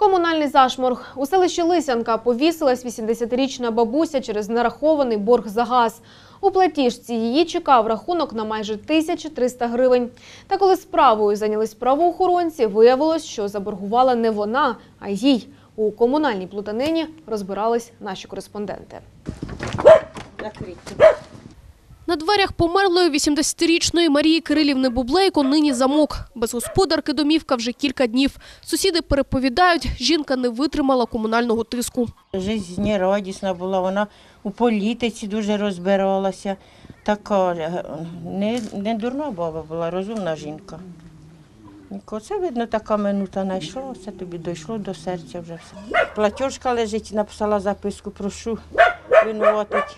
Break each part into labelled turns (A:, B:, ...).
A: Комунальний зашморг. У селищі Лисянка повісилась 80-річна бабуся через нерахований борг за газ. У платіжці її чекав рахунок на майже 1300 гривень. Та коли справою зайнялись правоохоронці, виявилось, що заборгувала не вона, а їй. У комунальній плутанині розбирались наші кореспонденти.
B: На дверях померлої 80-річної Марії Кирилівни Бублейко нині замок. Без господарки домівка вже кілька днів. Сусіди переповідають, жінка не витримала комунального тиску.
C: Жизнерадісна була, вона у політиці дуже розбиралася. Така е, не, не дурна баба була, розумна жінка. Це, видно, така минута знайшла, це тобі дійшло до серця вже все. Платіжка лежить, написала записку, прошу винуватить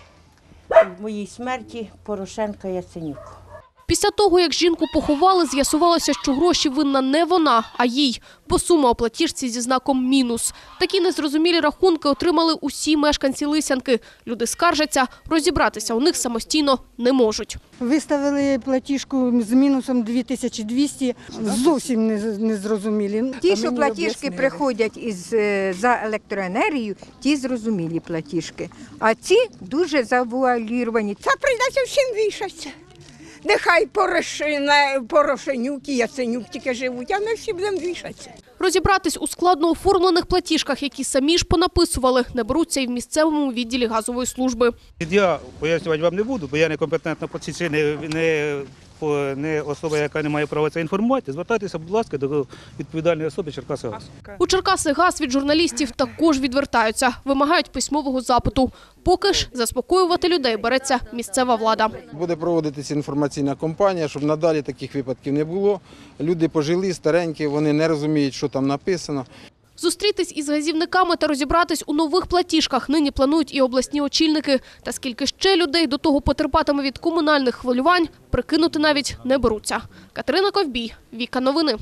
C: моїй смерті Порошенка Яценюк.
B: Після того, як жінку поховали, з'ясувалося, що гроші винна не вона, а їй, бо сума у платіжці зі знаком мінус. Такі незрозумілі рахунки отримали усі мешканці Лисянки. Люди скаржаться, розібратися у них самостійно не можуть.
D: Виставили платіжку з мінусом 2200, зовсім не, не зрозумілі.
E: Ті, що платіжки приходять із, е, за електроенергію, ті зрозумілі платіжки. А ці дуже завуаліровані. Це прийдеться всім вішатися. Нехай Порошина, Порошенюк і Яценюк тільки живуть, а ми всі будемо вішатися.
B: Розібратись у складно оформлених платіжках, які самі ж понаписували, не беруться і в місцевому відділі газової служби.
F: Я пояснювати вам не буду, бо я некомпетентна по цій не, не, не особа, яка не має права це інформувати. Звертайтеся, будь ласка, до відповідальної особи Черкасигаз.
B: У Черкаси газ від журналістів також відвертаються, вимагають письмового запиту. Поки ж заспокоювати людей береться місцева влада.
G: Буде проводитися інформаційна кампанія, щоб надалі таких випадків не було. Люди пожилі, старенькі, вони не розуміють, що там написано.
B: Зустрітись із газівниками та розібратись у нових платіжках нині планують і обласні очільники. Та скільки ще людей до того потерпатиме від комунальних хвилювань, прикинути навіть не беруться. Катерина Ковбій, Віка Новини.